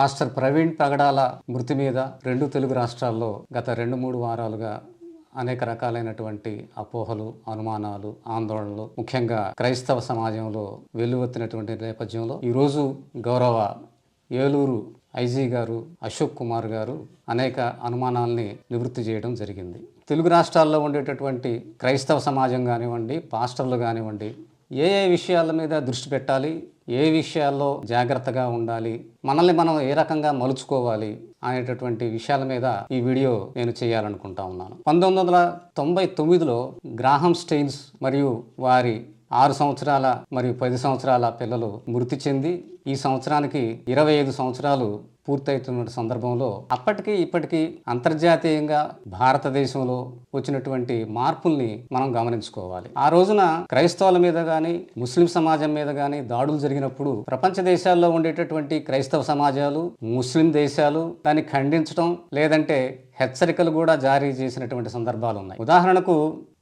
Pastor Praveen Pragadala మృతి మీద రెండు తెలుగు రాష్ట్రాల్లో గత రెండు మూడు వారాలుగా అనేక రకాలైనటువంటి అపోహలు అనుమానాలు ఆందోళనలు ముఖ్యంగా క్రైస్తవ సమాజంలో వెల్లువెత్తినటువంటి నేపథ్యంలో ఈరోజు గౌరవ ఏలూరు ఐజీ గారు అశోక్ కుమార్ గారు అనేక అనుమానాల్ని నివృత్తి చేయడం జరిగింది. తెలుగు రాష్ట్రాల్లో ఉండేటటువంటి క్రైస్తవ సమాజం కానివ్వండి పాస్టర్లు కానివ్వండి ఏ ఏ విషయాల మీద దృష్టి పెట్టాలి? ఏ విషయాల్లో జాగ్రత్తగా ఉండాలి? మనల్ని మనం ఏ రకంగా మలుచుకోవాలి అనేటటువంటి విషయాల మీద ఈ వీడియో నేను చేయాలనుకుంటా ఉన్నాను. పంతొమ్మిది వందల తొంభై తొమ్మిదిలో గ్రాహం స్టెయిన్స్ మరియు వారి ఆరు సంవత్సరాల మరియు పది సంవత్సరాల పిల్లలు మృతి చెంది ఈ సంవత్సరానికి ఇరవై ఐదు సంవత్సరాలు పూర్తవుతున్న సందర్భంలో అప్పటికి ఇప్పటికీ అంతర్జాతీయంగా భారతదేశంలో వచ్చినటువంటి మార్పుల్ని మనం గమనించుకోవాలి. ఆ రోజున క్రైస్తవుల మీద కానీ ముస్లిం సమాజం మీద కానీ దాడులు జరిగినప్పుడు ప్రపంచ దేశాల్లో ఉండేటటువంటి క్రైస్తవ సమాజాలు ముస్లిం దేశాలు దాన్ని ఖండించడం లేదంటే హెచ్చరికలు కూడా జారీ చేసినటువంటి సందర్భాలు ఉన్నాయి. ఉదాహరణకు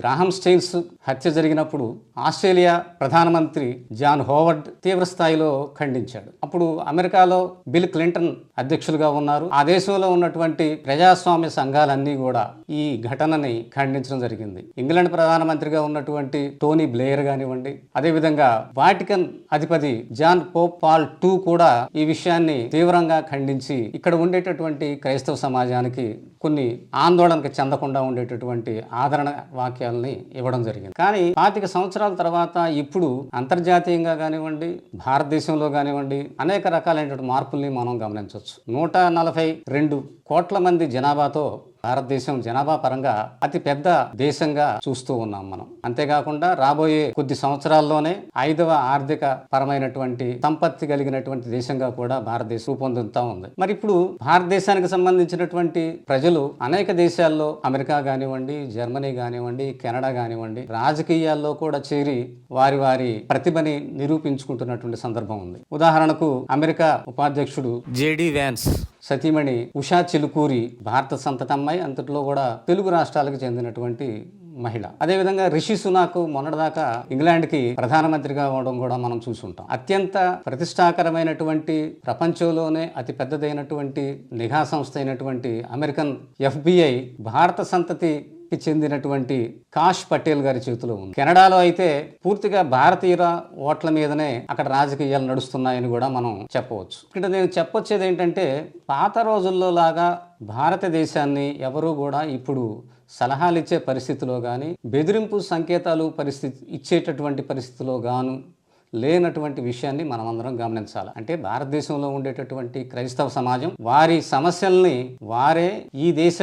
గ్రాహం స్టెయిన్స్ హత్య జరిగినప్పుడు ఆస్ట్రేలియా ప్రధానమంత్రి జాన్ హోవర్డ్ తీవ్ర స్థాయిలో ఖండించాడు. అప్పుడు అమెరికాలో బిల్ క్లింటన్ అధ్యక్షులుగా ఉన్నారు. ఆ దేశంలో ఉన్నటువంటి ప్రజాస్వామ్య సంఘాలన్నీ కూడా ఈ ఘటనని ఖండించడం జరిగింది. ఇంగ్లాండ్ ప్రధానమంత్రిగా ఉన్నటువంటి టోనీ బ్లేయర్ కానివ్వండి అదేవిధంగా వాటికన్ అధిపతి జాన్ పోప్ పాల్ టూ కూడా ఈ విషయాన్ని తీవ్రంగా ఖండించి ఇక్కడ ఉండేటటువంటి క్రైస్తవ సమాజానికి కొన్ని ఆందోళనకు చెందకుండా ఉండేటటువంటి ఆదరణ వాక్యాలని ఇవ్వడం జరిగింది. కానీ పాతిక సంవత్సరాల తర్వాత ఇప్పుడు అంతర్జాతీయంగా కానివ్వండి భారతదేశంలో కానివ్వండి అనేక రకాలైనటువంటి మార్పుల్ని మనం గమనించవచ్చు. నూట నలభై రెండు కోట్ల మంది జనాభాతో భారతదేశం జనాభా పరంగా అతి పెద్ద దేశంగా చూస్తూ ఉన్నాం మనం. అంతేకాకుండా రాబోయే కొద్ది సంవత్సరాల్లోనే ఐదవ ఆర్థిక పరమైనటువంటి సంపత్తి కలిగినటువంటి దేశంగా కూడా భారతదేశం రూపొందుతా ఉంది. మరి ఇప్పుడు భారతదేశానికి సంబంధించినటువంటి ప్రజలు అనేక దేశాల్లో అమెరికా కానివ్వండి జర్మనీ కానివ్వండి కెనడా కానివ్వండి రాజకీయాల్లో కూడా చేరి వారి వారి ప్రతిభని నిరూపించుకుంటున్నటువంటి సందర్భం ఉంది. ఉదాహరణకు అమెరికా ఉపాధ్యక్షుడు జేడి వ్యాన్స్. సతీమణి ఉషా చిలుకూరి భారత సంతతి అమ్మాయి అంతట్లో కూడా తెలుగు రాష్ట్రాలకు చెందినటువంటి మహిళ. అదేవిధంగా రిషి సునాక్ మొన్నటిదాకా ఇంగ్లాండ్కి ప్రధానమంత్రిగా అవడం కూడా మనం చూసుంటాం. అత్యంత ప్రతిష్టాకరమైనటువంటి ప్రపంచంలోనే అతి పెద్దదైనటువంటి నిఘా సంస్థ అయినటువంటి అమెరికన్ ఎఫ్బిఐ భారత సంతతి కి చెందినటువంటి కాష్ పటేల్ గారి చేతిలో ఉంది. కెనడాలో అయితే పూర్తిగా భారతీయుల ఓట్ల మీదనే అక్కడ రాజకీయాలు నడుస్తున్నాయని కూడా మనం చెప్పవచ్చు. ఇక్కడ నేను చెప్పొచ్చేది ఏంటంటే పాత రోజుల్లో లాగా భారతదేశాన్ని ఎవరూ కూడా ఇప్పుడు సలహాలు ఇచ్చే పరిస్థితిలో కానీ బెదిరింపు సంకేతాలు పరిస్థితి ఇచ్చేటటువంటి పరిస్థితిలో గాను లేనటువంటి విషయాన్ని మనం అందరం గమనించాలి. అంటే భారతదేశంలో ఉండేటటువంటి క్రైస్తవ సమాజం వారి సమస్యల్ని వారే ఈ దేశ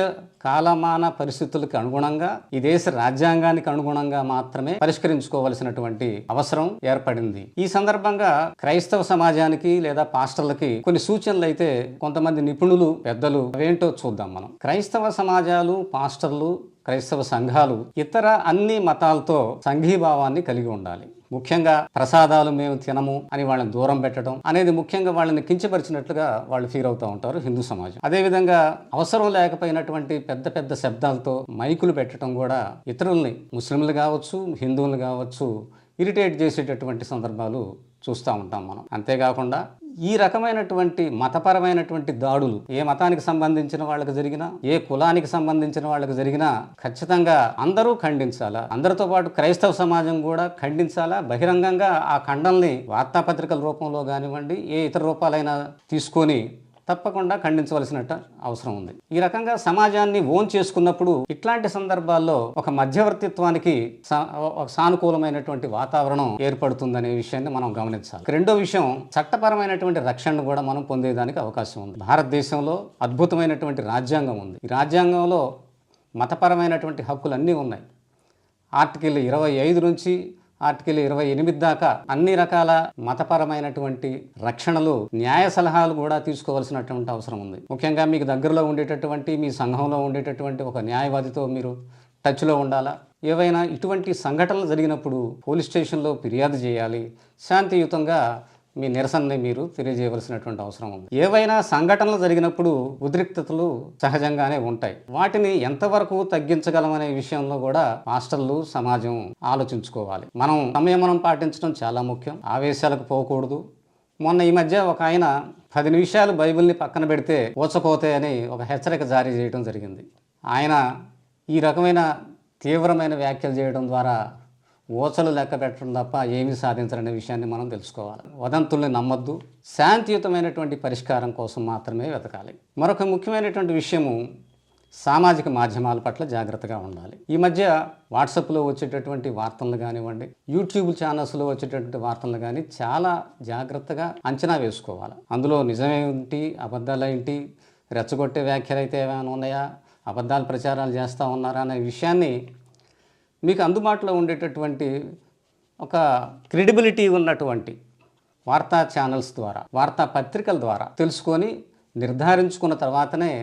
కాలమాన పరిస్థితులకు అనుగుణంగా ఈ దేశ రాజ్యాంగానికి అనుగుణంగా మాత్రమే పరిష్కరించుకోవలసినటువంటి అవసరం ఏర్పడింది. ఈ సందర్భంగా క్రైస్తవ సమాజానికి లేదా పాస్టర్లకి కొన్ని సూచనలు అయితే కొంతమంది నిపుణులు పెద్దలు అవేంటో చూద్దాం మనం. క్రైస్తవ సమాజాలు పాస్టర్లు క్రైస్తవ సంఘాలు ఇతర అన్ని మతాలతో సంఘీభావాన్ని కలిగి ఉండాలి. ముఖ్యంగా ప్రసాదాలు మేము తినము అని వాళ్ళని దూరం పెట్టడం అనేది ముఖ్యంగా వాళ్ళని కించపరిచినట్లుగా వాళ్ళు ఫీల్ అవుతూ ఉంటారు హిందూ సమాజం. అదేవిధంగా అవసరం లేకపోయినటువంటి పెద్ద పెద్ద శబ్దాలతో మైకులు పెట్టడం కూడా ఇతరుల్ని ముస్లింలు కావచ్చు హిందువులు కావచ్చు ఇరిటేట్ చేసేటటువంటి సందర్భాలు చూస్తూ ఉంటాం మనం. అంతేకాకుండా ఈ రకమైనటువంటి మతపరమైనటువంటి దాడులు ఏ మతానికి సంబంధించిన వాళ్ళకి జరిగినా ఏ కులానికి సంబంధించిన వాళ్ళకి జరిగినా ఖచ్చితంగా అందరూ ఖండించాలా? అందరితో పాటు క్రైస్తవ సమాజం కూడా ఖండించాలా? బహిరంగంగా ఆ ఖండల్ని వార్తాపత్రికల రూపంలో కానివ్వండి ఏ ఇతర రూపాలైనా తీసుకొని తప్పకుండా ఖండించవలసిన అవసరం ఉంది. ఈ రకంగా సమాజాన్ని ఓన్ చేసుకున్నప్పుడు ఇట్లాంటి సందర్భాల్లో ఒక మధ్యవర్తిత్వానికి ఒక సానుకూలమైనటువంటి వాతావరణం ఏర్పడుతుందనే విషయాన్ని మనం గమనించాలి. రెండో విషయం చట్టపరమైనటువంటి రక్షణను కూడా మనం పొందేదానికి అవకాశం ఉంది. భారతదేశంలో అద్భుతమైనటువంటి రాజ్యాంగం ఉంది. ఈ రాజ్యాంగంలో మతపరమైనటువంటి హక్కులు అన్నీ ఉన్నాయి. ఆర్టికల్ ఇరవై ఐదు నుంచి ఆర్టికల్ ఇరవై ఎనిమిది దాకా అన్ని రకాల మతపరమైనటువంటి రక్షణలు న్యాయ సలహాలు కూడా తీసుకోవాల్సినటువంటి అవసరం ఉంది. ముఖ్యంగా మీకు దగ్గరలో ఉండేటటువంటి మీ సంఘంలో ఉండేటటువంటి ఒక న్యాయవాదితో మీరు టచ్లో ఉండాలా? ఏవైనా ఇటువంటి సంఘటనలు జరిగినప్పుడు పోలీస్ స్టేషన్లో ఫిర్యాదు చేయాలి. శాంతియుతంగా మీ నిరసనని మీరు తెలియజేయవలసినటువంటి అవసరం ఉంది. ఏవైనా సంఘటనలు జరిగినప్పుడు ఉద్రిక్తతలు సహజంగానే ఉంటాయి. వాటిని ఎంతవరకు తగ్గించగలమనే విషయంలో కూడా మాస్టర్లు సమాజం ఆలోచించుకోవాలి. మనం సంయమనం పాటించడం చాలా ముఖ్యం. ఆవేశాలకు పోకూడదు. మొన్న ఈ మధ్య ఒక ఆయన పది నిమిషాలు బైబిల్ని పక్కన పెడితే ఊచకోతే అని ఒక హెచ్చరిక జారీ చేయడం జరిగింది. ఆయన ఈ రకమైన తీవ్రమైన వ్యాఖ్యలు చేయడం ద్వారా ఊచలు లెక్క పెట్టడం తప్ప ఏమీ సాధించరనే విషయాన్ని మనం తెలుసుకోవాలి. వదంతుల్ని నమ్మద్దు. శాంతియుతమైనటువంటి పరిష్కారం కోసం మాత్రమే వెతకాలి. మరొక ముఖ్యమైనటువంటి విషయము సామాజిక మాధ్యమాల పట్ల జాగ్రత్తగా ఉండాలి. ఈ మధ్య వాట్సాప్లో వచ్చేటటువంటి వార్తలు కానివ్వండి యూట్యూబ్ ఛానల్స్లో వచ్చేటటువంటి వార్తలు కానీ చాలా జాగ్రత్తగా అంచనా వేసుకోవాలి. అందులో నిజమేంటి అబద్ధాలేంటి రెచ్చగొట్టే వ్యాఖ్యలు అయితే ఏమైనా ఉన్నాయా అబద్ధాలు ప్రచారాలు చేస్తూ ఉన్నారా అనే విషయాన్ని మీకు అందుబాటులో ఉండేటటువంటి ఒక క్రెడిబిలిటీ ఉన్నటువంటి వార్తా ఛానల్స్ ద్వారా వార్తా పత్రికల ద్వారా తెలుసుకొని నిర్ధారించుకున్న తర్వాతనే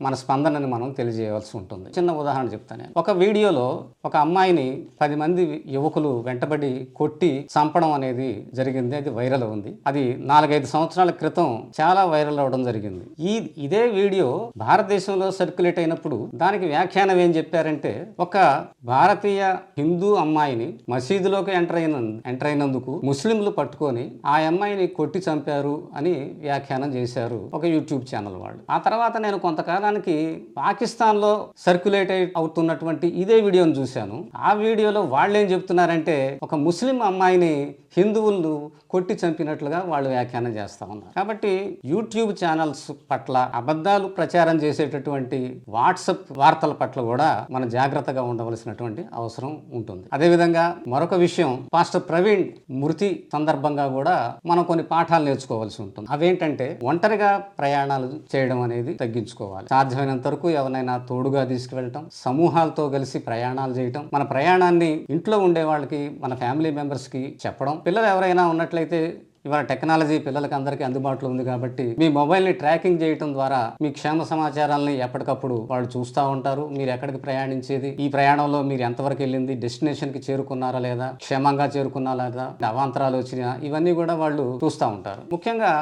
మన స్పందనని మనం తెలియజేయవలసి ఉంటుంది. చిన్న ఉదాహరణ చెప్తాను నేను. ఒక వీడియోలో ఒక అమ్మాయిని పది మంది యువకులు వెంటబడి కొట్టి చంపడం అనేది జరిగింది. అది వైరల్ ఉంది. అది నాలుగైదు సంవత్సరాల క్రితం చాలా వైరల్ అవడం జరిగింది. ఈ ఇదే వీడియో భారతదేశంలో సర్క్యులేట్ అయినప్పుడు దానికి వ్యాఖ్యానం ఏం చెప్పారంటే ఒక భారతీయ హిందూ అమ్మాయిని మసీదులోకి ఎంటర్ అయిన ఎంటర్ అయినందుకు ముస్లింలు పట్టుకొని ఆ అమ్మాయిని కొట్టి చంపారు అని వ్యాఖ్యానం చేశారు ఒక యూట్యూబ్ ఛానల్ వాళ్ళు. ఆ తర్వాత నేను కొంతకాలానికి పాకిస్తాన్లో సర్క్యులేట్ అవుతున్నటువంటి ఇదే వీడియోని చూశాను. ఆ వీడియోలో వాళ్ళు ఏం చెప్తున్నారంటే ఒక ముస్లిం అమ్మాయిని హిందువులు కొట్టి చంపినట్లుగా వాళ్ళు వ్యాఖ్యానం చేస్తూ ఉన్నారు. కాబట్టి యూట్యూబ్ ఛానల్స్ పట్ల అబద్ధాలు ప్రచారం చేసేటటువంటి వాట్సప్ వార్తల పట్ల కూడా మనం జాగ్రత్తగా ఉండవలసినటువంటి అవసరం ఉంటుంది. అదేవిధంగా మరొక విషయం పాస్టర్ ప్రవీణ్ మృతి సందర్భంగా కూడా మనం కొన్ని పాఠాలు నేర్చుకోవాల్సి ఉంటుంది. అవేంటంటే ఒంటరిగా ప్రయాణాలు చేయడం అనేది తగ్గించుకోవాలి. సాధ్యమైనంత వరకు ఎవరైనా తోడుగా తీసుకువెళ్ళటం సమూహాలతో కలిసి ప్రయాణాలు చేయటం మన ప్రయాణాన్ని ఇంట్లో ఉండే వాళ్ళకి మన ఫ్యామిలీ మెంబర్స్కి చెప్పడం. పిల్లలు ఎవరైనా ఉన్నట్లయితే ఇవాళ టెక్నాలజీ పిల్లలకి అందరికీ అందుబాటులో ఉంది కాబట్టి మీ మొబైల్ని ట్రాకింగ్ చేయడం ద్వారా మీ క్షేమ సమాచారాలని ఎప్పటికప్పుడు వాళ్ళు చూస్తూ ఉంటారు. మీరు ఎక్కడికి ప్రయాణించేది ఈ ప్రయాణంలో మీరు ఎంతవరకు వెళ్ళింది డెస్టినేషన్కి చేరుకున్నారా లేదా క్షేమంగా చేరుకున్నారా లేదా అవాంతరాలు వచ్చినా ఇవన్నీ కూడా వాళ్ళు చూస్తూ ఉంటారు. ముఖ్యంగా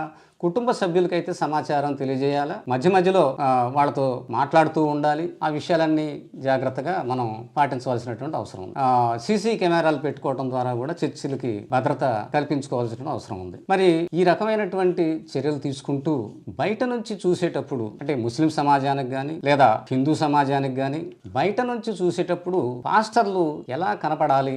కుటుంబ సభ్యులకైతే సమాచారం తెలియజేయాలా? మధ్య మధ్యలో వాళ్ళతో మాట్లాడుతూ ఉండాలి. ఆ విషయాలన్నీ జాగ్రత్తగా మనం పాటించవలసినటువంటి అవసరం ఉంది. సీసీ కెమెరాలు పెట్టుకోవడం ద్వారా కూడా చర్చిలకి భద్రత కల్పించుకోవాల్సిన అవసరం ఉంది. మరి ఈ రకమైనటువంటి చర్యలు తీసుకుంటూ బయట నుంచి చూసేటప్పుడు అంటే ముస్లిం సమాజానికి కానీ లేదా హిందూ సమాజానికి కానీ బయట నుంచి చూసేటప్పుడు పాస్టర్లు ఎలా కనపడాలి?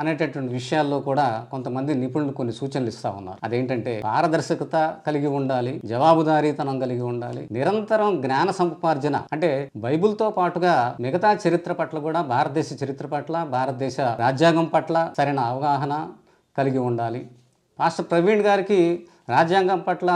అనేటటువంటి విషయాల్లో కూడా కొంతమంది నిపుణులు కొన్ని సూచనలు ఇస్తా ఉన్నారు. అదేంటంటే పారదర్శకత కలిగి ఉండాలి జవాబుదారీతనం కలిగి ఉండాలి నిరంతరం జ్ఞాన సముపార్జన అంటే బైబిల్తో పాటుగా మిగతా చరిత్ర పట్ల కూడా భారతదేశ చరిత్ర పట్ల భారతదేశ రాజ్యాంగం పట్ల సరైన అవగాహన కలిగి ఉండాలి. పాస్టర్ ప్రవీణ్ గారికి రాజ్యాంగం పట్ల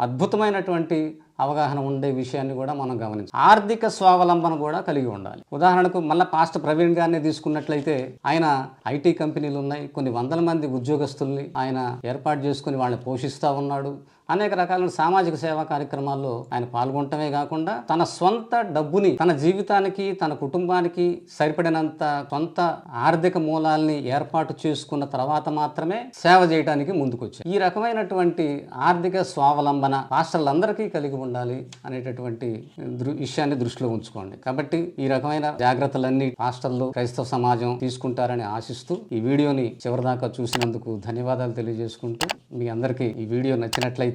అద్భుతమైనటువంటి అవగాహన ఉండే విషయాన్ని కూడా మనం గమనించాలి. ఆర్థిక స్వావలంబన కూడా కలిగి ఉండాలి. ఉదాహరణకు మళ్ళీ పాస్ట్ ప్రవీణ్ గారిని తీసుకున్నట్లయితే ఆయన ఐటీ కంపెనీలు ఉన్నాయి. కొన్ని వందల మంది ఉద్యోగస్తుల్ని ఆయన ఏర్పాటు చేసుకుని వాళ్ళని పోషిస్తూ ఉన్నాడు. అనేక రకాలైన సామాజిక సేవా కార్యక్రమాల్లో ఆయన పాల్గొనటమే కాకుండా తన సొంత డబ్బుని తన జీవితానికి తన కుటుంబానికి సరిపడినంత సొంత ఆర్థిక మూలాల్ని ఏర్పాటు చేసుకున్న తర్వాత మాత్రమే సేవ చేయడానికి ముందుకొచ్చారు. ఈ రకమైనటువంటి ఆర్థిక స్వావలంబన రాష్ట్రాలందరికీ కలిగి ఉండాలి అనేటటువంటి దృ విషయాన్ని దృష్టిలో ఉంచుకోండి. కాబట్టి ఈ రకమైన జాగ్రత్తలన్నీ రాష్ట్రాల్లో క్రైస్తవ సమాజం తీసుకుంటారని ఆశిస్తూ ఈ వీడియోని చివరిదాకా చూసినందుకు ధన్యవాదాలు తెలియజేసుకుంటూ మీ అందరికీ ఈ వీడియో నచ్చినట్లయితే